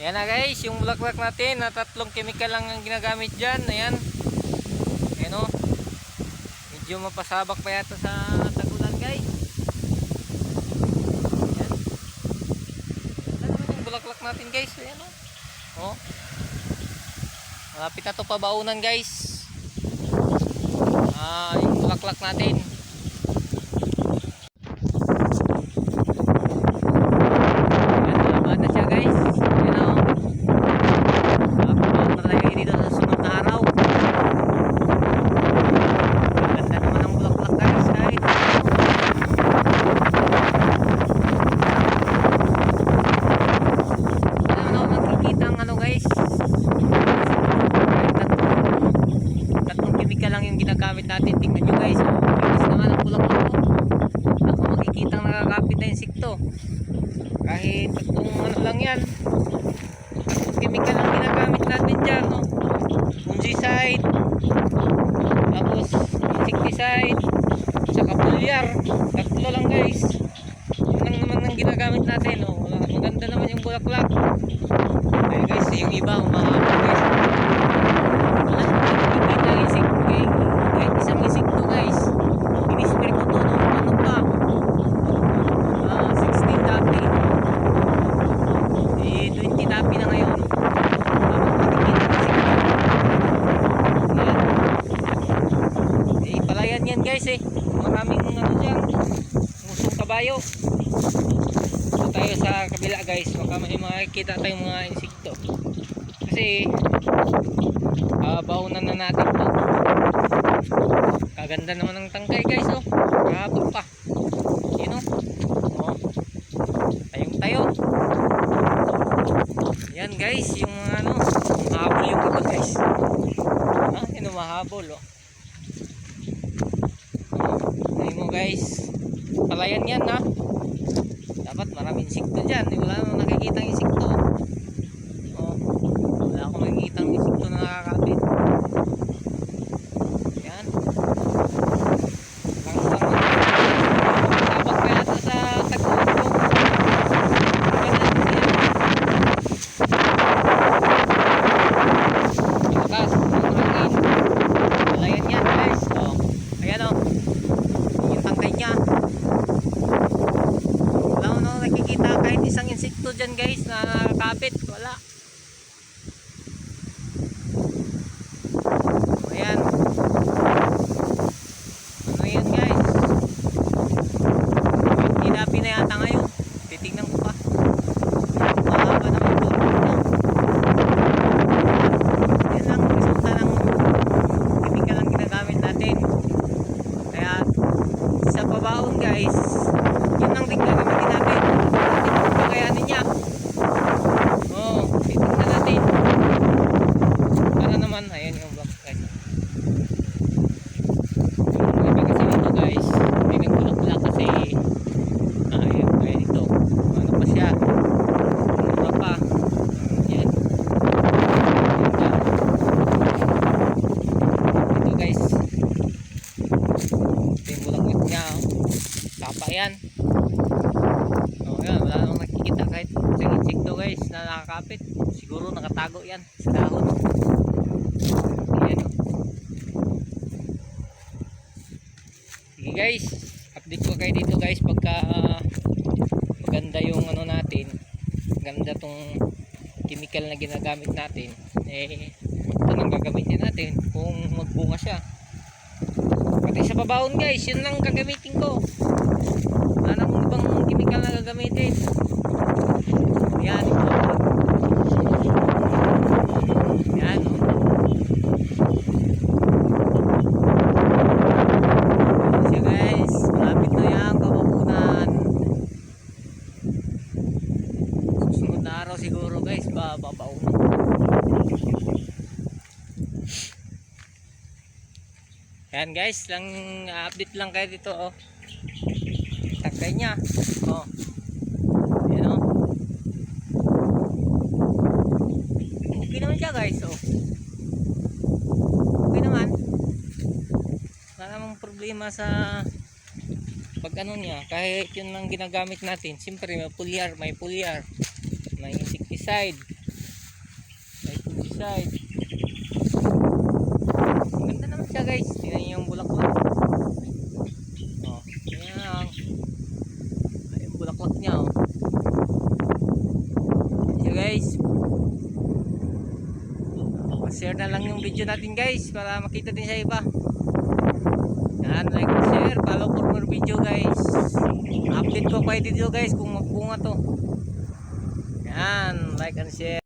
Ayan na guys, yung bulaklak natin na tatlong chemical lang ang ginagamit dyan. Ayan. Ayan o. Medyo mapasabak pa yata sa tagulan guys. Ayan. Ayan naman yung bulaklak natin guys. Ayan o. Oh. Malapit na to pabaunan guys. Ah, yung bulaklak natin. Ayan, nalaba na siya guys. Ayan o. Nakapagawa na tayo dito sa sunod na araw. Ganda naman ang bulaklak guys. Kahit ano ako nakikita ang ano guys. Kahit tatlong, tatlong chemical ginagamit natin. Tingnan nyo guys. Oh. Bilis naman ang bulaklak ko. Ako makikita ang nakakapit na insekto. Kahit tatlong ano lang yan. Chemical lang ginagamit natin dyan. No? Fungicide. Tapos insecticide. Tsaka foliar. Tatlo lang guys. Yun lang naman ang ginagamit natin. No? Maganda naman yung bulaklak. Ayun guys, yung iba umahabol guys. Wala yung insekto. Kahit, kahit isang insekto guys. Inispray ko to nung ano pa. Ah, 16 tapi. Eh, 20 tapi na ngayon. Habang nakikita ng insekto. Ayan. Eh, palayan yan guys eh. Maraming ano dyan. Kabayo. So tayo sa kabila guys. Baka may makikita tayong mga insekto. Kasi, ah, baunan na natin to. Kaganda naman ng tangkay guys oh. Kahapon pa. Yun oh. Oh. Tayong tayo. Yan guys, yung mga ano, mahabol yung iba guys. Ha, yun mahabol oh. Ayun mo guys. Palayan yan ha. Dapat maraming insekto dyan. Eh, Wala namang nakikita insekto. Oh. Wala akong nakikita insekto na nakakapit. Yan. Lang lang. Sabak pa yata sa tagpuan ko. Ganyan kasi yan. Malakas. Ang hangin. Palayan yan guys. Oh. Ayan oh. Yung tangkay niya. Wala ko na nakikita kahit isang insekto nakakapit. Wala. Ayan. Ano yan guys? Hinapi na yata ngayon. Titignan ko pa. Mahaba naman po. Yan lang resulta ng chemical ang ginagamit natin. Kaya sa pabaon guys, yun ang din gagamitin natin. Natin ang kakayanin niya. Oo, oh, titignan natin. Para naman, ayan yung vlog guys. Yung iba kasi nito guys, hindi nagbulak-bulak kasi ah, ayan, kaya ito. Ano pa siya? Ano pa? Yan. Yan pa. Ito guys. Ito yung bulaklak niya. Oh. Tapa yan. Oh, yan. Wala namang nakikita kahit isang insekto guys na nakakapit. Siguro nakatago yan sa dahon. Ayan. oh. Sige guys. Update ko kayo dito guys pagka ah, maganda yung ano natin. Ganda tong chemical na ginagamit natin. Eh, ito nang gagamitin natin kung magbunga siya. Sa babaon guys, yun lang gagamitin ko. Wala nang ibang chemical na gagamitin. Yan. Yan. Oh. Guys, malapit na yan, kababunan. Susunod na araw siguro guys, bababaon. Yan guys, lang update lang kayo dito oh. Tagkay niya. Oh. Yan oh. Okay naman siya guys oh. Okay naman. Wala namang problema sa pag ano niya, kahit yun lang ginagamit natin, siyempre may pulyar, may pulyar, may insecticide. Ganda naman siya guys. Tingnan yung bulaklak. Oh, yan. Yung bulaklak niya oh. So guys. Pa-share na lang yung video natin guys para makita din sa iba. Yan, like share, follow for more video guys. Update ko pa dito guys kung magbunga to. Yan, like and share.